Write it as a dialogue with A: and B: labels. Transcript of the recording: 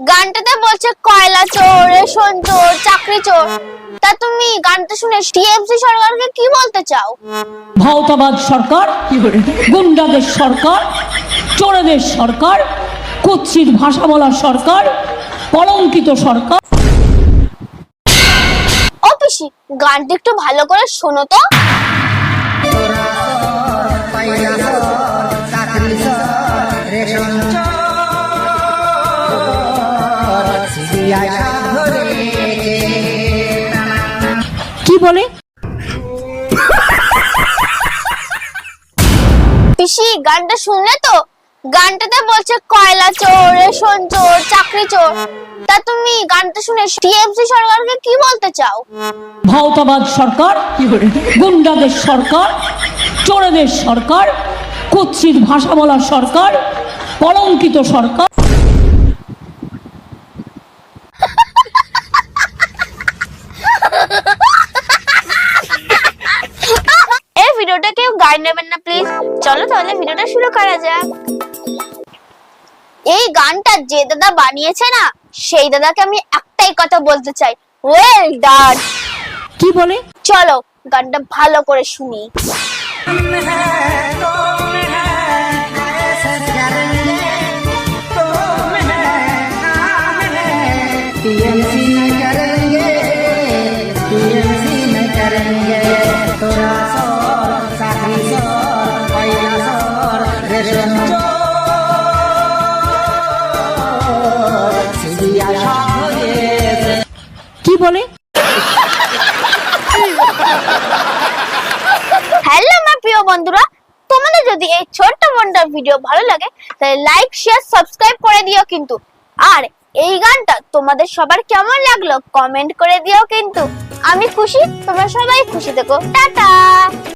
A: গানটাতে বলছে কয়লা চোর রেশন চোর চাকরি চোর। তা তুমি গানটা শুনে টিএমসি সরকারকে কি বলতে চাও?
B: ভাওতাবাদ সরকার গুন্ডাদের সরকার চোরেদের সরকার কুৎসিত ভাষা বলা সরকার কলঙ্কিত সরকার।
A: ও পিসি গানটা একটু ভালো করে শোনো তো।
B: কি বলে?
A: পিসি গানটা শুনলে তো? গানটাতে বলছে কয়লা চোর রেশন চোর চাকরি চোর। তা তুমি গানটা শুনে টিএমসি সরকারকে কি বলতে চাও?
B: ভাওতাবাদ সরকার গুন্ডাদের সরকার চোরেদের সরকার কুৎসিত ভাষা বলা সরকার কলঙ্কিত সরকার
A: ভিডিওটা কেউ গায়ে নেবেন না প্লিজ চলো তাহলে ভিডিওটা শুরু করা যাক এই গানটা যে দাদা বানিয়েছে না সেই দাদাকে আমি একটাই কথা বলতে চাই ওয়েল ডান
B: কি বলে
A: চলো গানটা ভালো করে শুনি
C: टीएमसी नहीं करेंगे टीएमसी नहीं करेंगे
B: কি বলে?
A: হ্যালো আমার প্রিয় বন্ধুরা। তোমাদের যদি এই ছোট্ট মন্ডার ভিডিও ভালো লাগে, তাহলে লাইক শেয়ার সাবস্ক্রাইব করে দিও কিন্তু। আর এই গানটা তোমাদের সবার কেমন লাগল কমেন্ট করে দিও কিন্তু। আমি খুশি, তোমরা সবাই খুশি থেকো। টাটা!